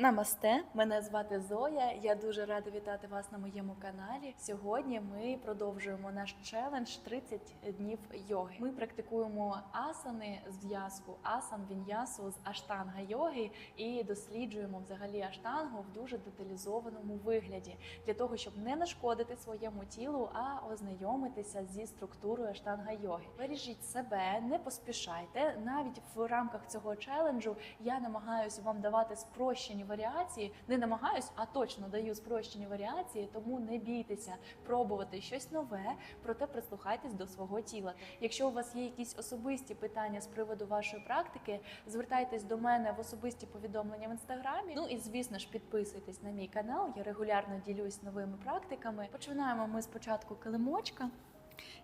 Намасте, мене звати Зоя. Я дуже рада вітати вас на моєму каналі. Сьогодні ми продовжуємо наш челендж 30 днів йоги. Ми практикуємо асани зв'язку асан віньясу з аштанга йоги і досліджуємо взагалі аштангу в дуже деталізованому вигляді для того, щоб не нашкодити своєму тілу, а ознайомитися зі структурою аштанга йоги. Бережіть себе, не поспішайте. Навіть в рамках цього челенджу я намагаюся вам давати спрощені варіації. Не намагаюсь, а точно даю спрощені варіації, тому не бійтеся пробувати щось нове, проте прислухайтесь до свого тіла. Якщо у вас є якісь особисті питання з приводу вашої практики, звертайтесь до мене в особисті повідомлення в інстаграмі. Ну і звісно ж, підписуйтесь на мій канал. Я регулярно ділюсь новими практиками. Починаємо ми спочатку килимочка.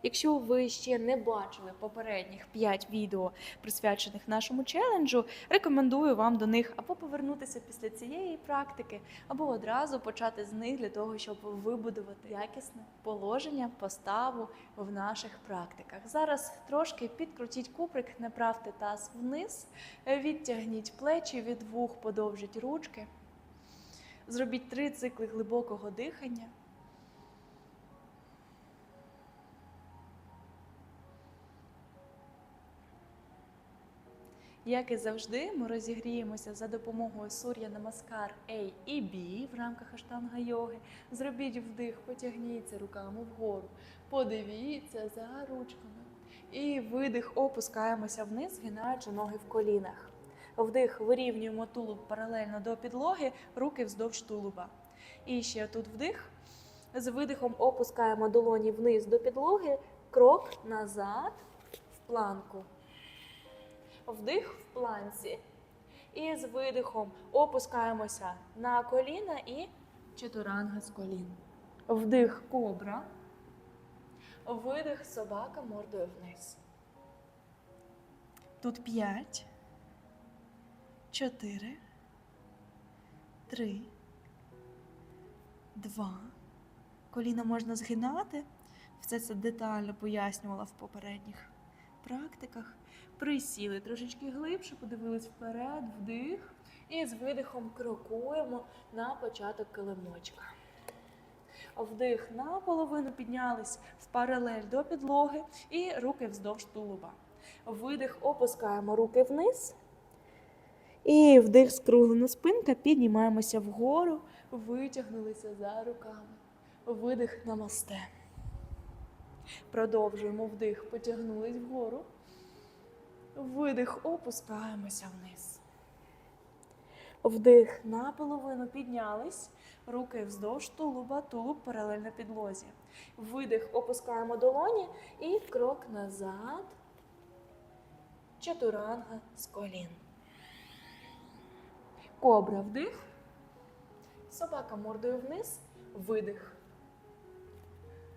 Якщо ви ще не бачили попередніх 5 відео, присвячених нашому челенджу, рекомендую вам до них або повернутися після цієї практики, або одразу почати з них для того, щоб вибудувати якісне положення, поставу в наших практиках. Зараз трошки підкрутіть куприк, направте таз вниз, відтягніть плечі від вух, подовжіть ручки. Зробіть три цикли глибокого дихання. Як і завжди, ми розігріємося за допомогою Сур'я Намаскар A і B в рамках аштанга йоги. Зробіть вдих, потягніться руками вгору, подивіться за ручками. І видих, опускаємося вниз, згинаючи ноги в колінах. Вдих, вирівнюємо тулуб паралельно до підлоги, руки вздовж тулуба. І ще тут вдих. З видихом опускаємо долоні вниз до підлоги, крок назад в планку вдих в планці. І з видихом опускаємося на коліна і чатуранга з колін. Вдих кобра. Видих собака мордою вниз. Тут п'ять, чотири, три, два. Коліна можна згинати. Все це детально пояснювала в попередніх практиках. Присіли трошечки глибше, подивились вперед, вдих. І з видихом крокуємо на початок килимочка. Вдих наполовину піднялись в паралель до підлоги і руки вздовж тулуба. Видих, опускаємо руки вниз. І вдих скруглена спинка, піднімаємося вгору, витягнулися за руками. Видих намасте. Продовжуємо вдих, потягнулись вгору. Видих, опускаємося вниз. Вдих наполовину піднялись, руки вздовж тулуба, тулуб паралельно підлозі. Видих, опускаємо долоні і крок назад. Чатуранга з колін. Кобра вдих. Собака мордою вниз. Видих.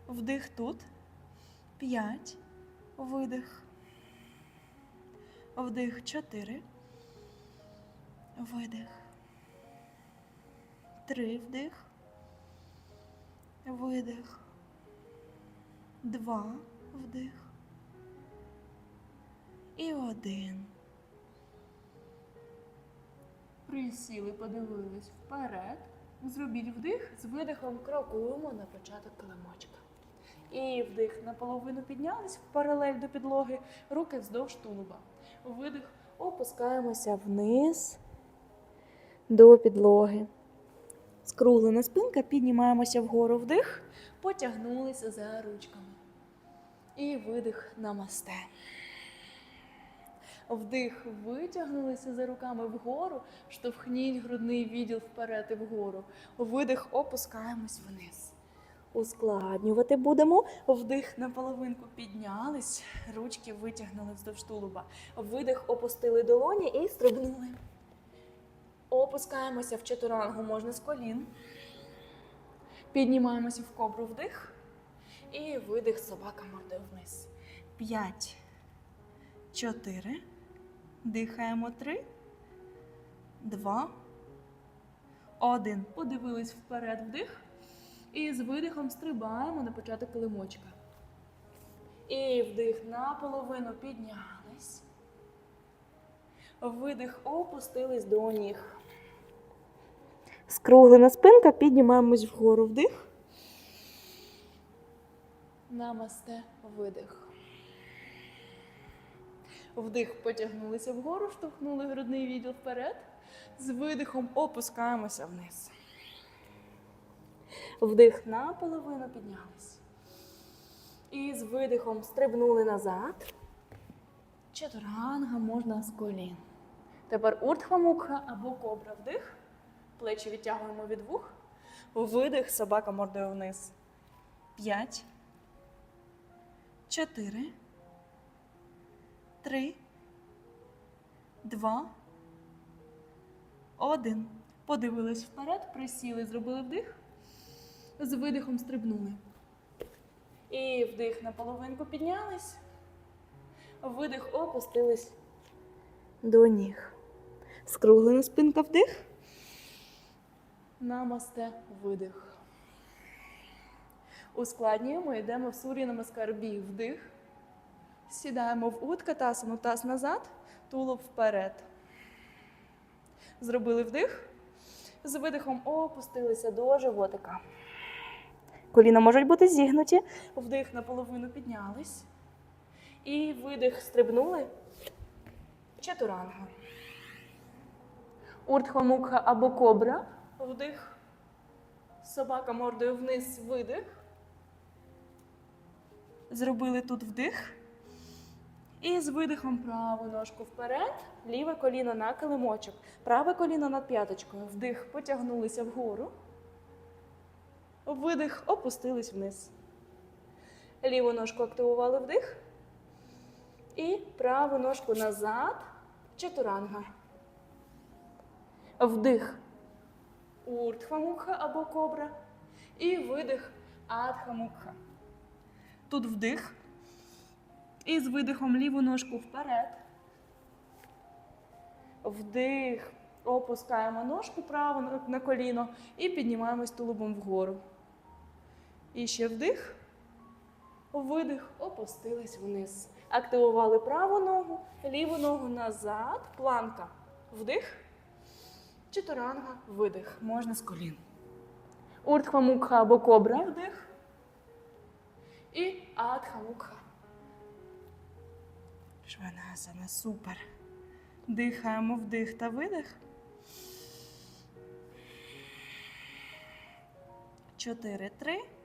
Вдих тут. П'ять. Видих. Вдих чотири. Видих. Три вдих. Видих. Два вдих. І один. Присіли, подивились вперед. Зробіть вдих, з видихом крокуємо на початок килимочка. І вдих наполовину піднялись в паралель до підлоги, руки вздовж тулуба. Видих, опускаємося вниз до підлоги. Скруглена спинка, піднімаємося вгору вдих, потягнулися за ручками. І видих намасте. Вдих, витягнулися за руками вгору, штовхніть грудний відділ вперед і вгору. Видих, опускаємось вниз. Ускладнювати будемо. Вдих на половинку піднялись, ручки витягнули вздовж тулуба. Видих, опустили долоні і стрибнули. Опускаємося в чатурангу, можна з колін. Піднімаємося в кобру вдих. І видих собака мордою вниз. П'ять. Чотири. Дихаємо три. Два. Один. Подивились вперед вдих. І з видихом стрибаємо на початок килимочка. І вдих наполовину піднялись. Видих опустились до ніг. Скруглена спинка, піднімаємось вгору вдих. Намасте, видих. Вдих, потягнулися вгору, штовхнули грудний відділ вперед. З видихом опускаємося вниз. Вдих наполовину піднялись. І з видихом стрибнули назад. Чатуранга можна з колін. Тепер уртхвамукха або кобра. Вдих. Плечі відтягуємо від вух. Видих, собака мордою вниз. П'ять. Чотири. Три. Два. Один. Подивились вперед, присіли, зробили вдих. З видихом стрибнули. І вдих на половинку піднялись. Видих опустились. До ніг. Скруглена спинка вдих. Намасте, видих. Ускладнюємо, йдемо в сурі намаскар. Вдих. Сідаємо в утка, тасану таз назад, тулуб вперед. Зробили вдих. З видихом опустилися до животика. Коліна можуть бути зігнуті. Вдих наполовину піднялись. І видих стрибнули. Чатуранга. Уртхвамукха або кобра. Вдих. Собака мордою вниз, видих. Зробили тут вдих. І з видихом праву ножку вперед, ліве коліно на килимочок, праве коліно над п'яточкою. Вдих, потягнулися вгору. Видих, опустились вниз. Ліву ножку активували вдих. І праву ножку назад. Чатуранга. Вдих. Уртхвамукха або кобра. І видих адхамукха. Тут вдих. І з видихом ліву ножку вперед. Вдих. Опускаємо ножку праву на коліно і піднімаємось тулубом вгору. І ще вдих. Видих, опустились вниз. Активували праву ногу, ліву ногу назад, планка. Вдих. Чатуранга, видих. Можна з колін. Уртхвамукха або кобра. Вдих. І адхамукха. Шванасана, супер. Дихаємо вдих та видих. Чотири, три.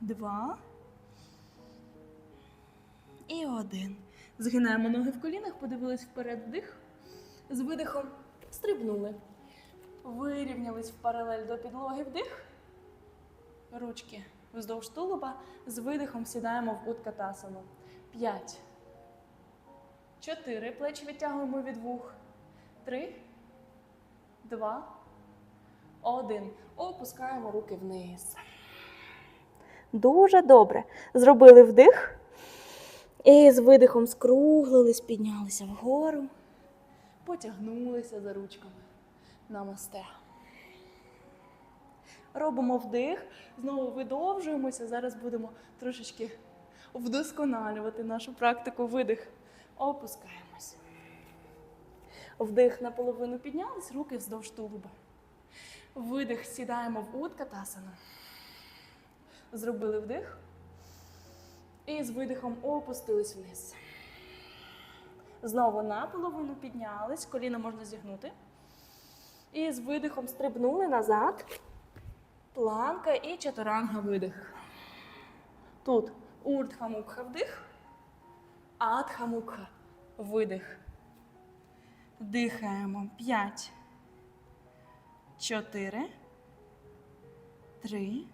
Два. І один. Згинаємо ноги в колінах, подивились вперед вдих. З видихом стрибнули. Вирівнялись в паралель до підлоги вдих. Ручки вздовж тулуба. З видихом сідаємо в уткатасану. П'ять. Чотири. Плечі відтягуємо від вух. Три. Два. Один. Опускаємо руки вниз. Дуже добре. Зробили вдих. І з видихом скруглились, піднялися вгору. Потягнулися за ручками. Намасте. Робимо вдих, знову видовжуємося. Зараз будемо трошечки вдосконалювати нашу практику. Видих. Опускаємось. Вдих наполовину піднялись, руки вздовж тулуба. Видих, сідаємо в утка уткатасану. Зробили вдих. І з видихом опустились вниз. Знову наполовину піднялись, коліна можна зігнути. І з видихом стрибнули назад. Планка і чатуранга видих. Тут уртхамукха вдих, адхамукха видих. Дихаємо. П'ять. Чотири. Три.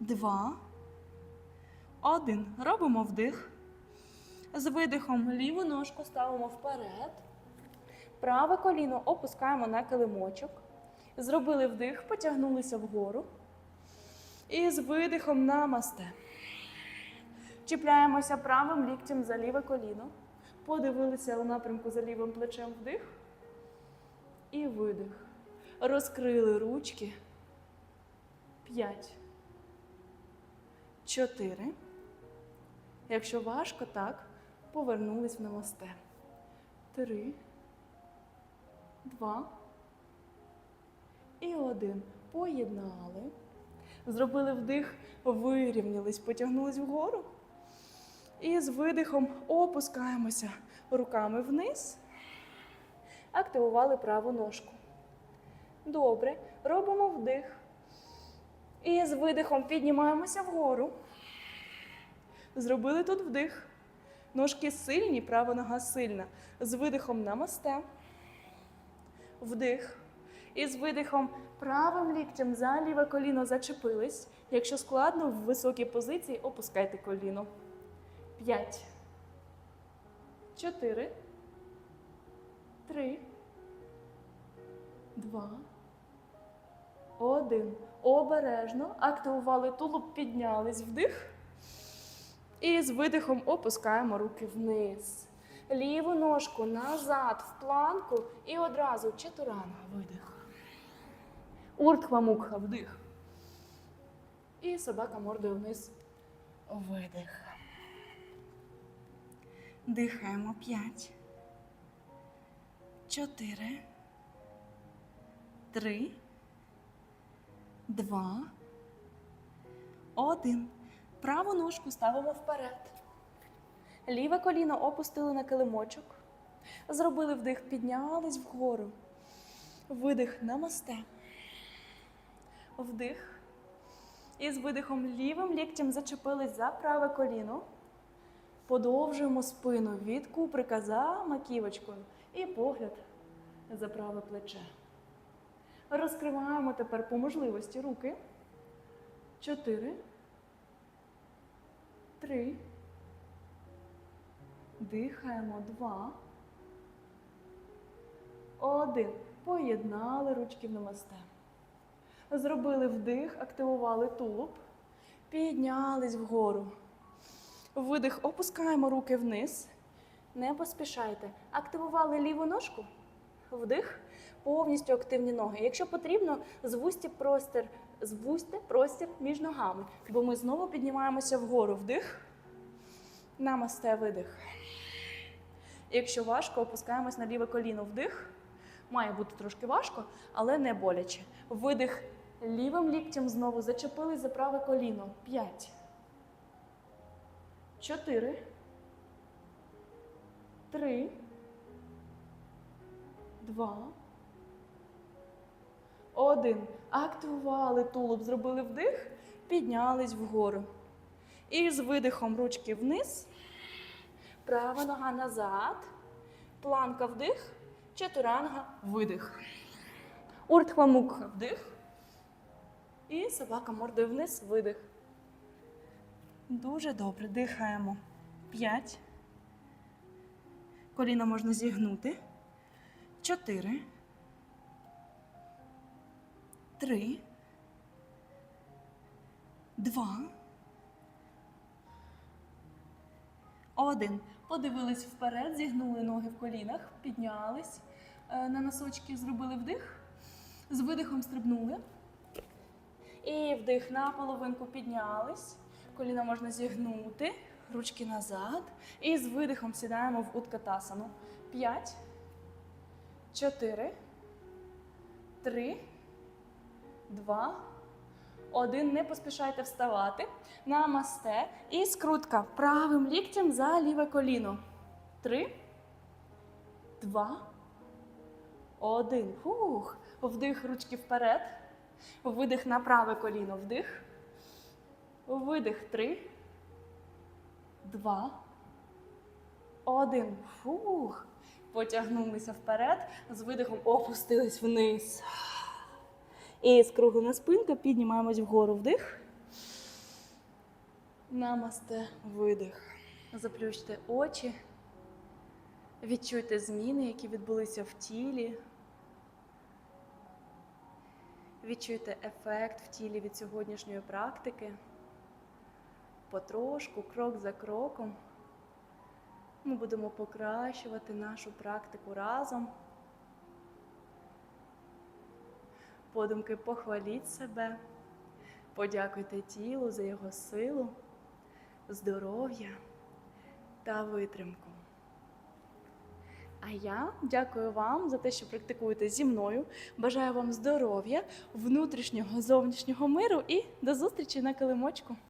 Два. Один. Робимо вдих. З видихом ліву ножку ставимо вперед. Праве коліно опускаємо на килимочок. Зробили вдих, потягнулися вгору. І з видихом намасте. Чіпляємося правим ліктем за ліве коліно. Подивилися у напрямку за лівим плечем вдих. І видих. Розкрили ручки. П'ять. Чотири. Якщо важко, так, повернулись в намасте. Три. два і один. Поєднали. Зробили вдих, вирівнялись, потягнулись вгору. І з видихом опускаємося руками вниз. Активували праву ножку. Добре. Робимо вдих. І з видихом піднімаємося вгору. Зробили тут вдих. Ножки сильні, права нога сильна. З видихом намасте. Вдих. І з видихом правим ліктем за ліве коліно зачепились. Якщо складно, в високій позиції опускайте коліно. П'ять. Чотири. Три. Два. Один. Обережно. Активували тулуб, піднялись вдих. І з видихом опускаємо руки вниз. Ліву ножку назад в планку і одразу чатуранга видих. Уртхва мукха вдих. І собака мордою вниз. Видих. Дихаємо п'ять. Чотири. Три. Два. Один. Праву ножку ставимо вперед. Ліве коліно опустили на килимочок. Зробили вдих, піднялись вгору. Видих намасте. Вдих. І з видихом лівим ліктем зачепились за праве коліно. Подовжуємо спину від куприка за маківочкою і погляд за праве плече. Розкриваємо тепер по можливості руки. Чотири. Три. Дихаємо. Два. Один. Поєднали ручки в намасте. Зробили вдих, активували тулуб. Піднялись вгору. Видих, опускаємо руки вниз. Не поспішайте. Активували ліву ножку. Вдих. Повністю активні ноги. Якщо потрібно, звузьте простір, звузьте простір між ногами, бо ми знову піднімаємося вгору. Вдих. Намасте, видих. Якщо важко, опускаємось на ліве коліно. Вдих. Має бути трошки важко, але не боляче. Видих лівим ліктем знову зачепились за праве коліно. П'ять. Чотири. Три. Два. Один. Активували тулуб, зробили вдих, піднялись вгору. І з видихом ручки вниз. Права нога назад. Планка вдих. Чатуранга видих. Уртхва мукха вдих. І собака мордою вниз видих. Дуже добре. Дихаємо. П'ять. Коліна можна зігнути. Чотири. Три. Два. Один. Подивились вперед, зігнули ноги в колінах, піднялись е, на носочки, зробили вдих. З видихом стрибнули. І вдих на половинку піднялись. Коліна можна зігнути, ручки назад. І з видихом сідаємо в уткатасану. П'ять, чотири, три, два, один. Не поспішайте вставати. Намасте. І скрутка правим ліктем за ліве коліно. Три, два, один. Фух. Вдих ручки вперед. Видих на праве коліно. Вдих. Видих. Три. Два. Один. Фух. Потягнулися вперед. З видихом опустились вниз. І скруглена спинка. Піднімаємось вгору. Вдих. Намасте. Видих. Заплющте очі. Відчуйте зміни, які відбулися в тілі. Відчуйте ефект в тілі від сьогоднішньої практики. Потрошку, крок за кроком. Ми будемо покращувати нашу практику разом. Подумки похваліть себе, подякуйте тілу за його силу, здоров'я та витримку. А я дякую вам за те, що практикуєте зі мною. Бажаю вам здоров'я, внутрішнього, зовнішнього миру і до зустрічі на килимочку.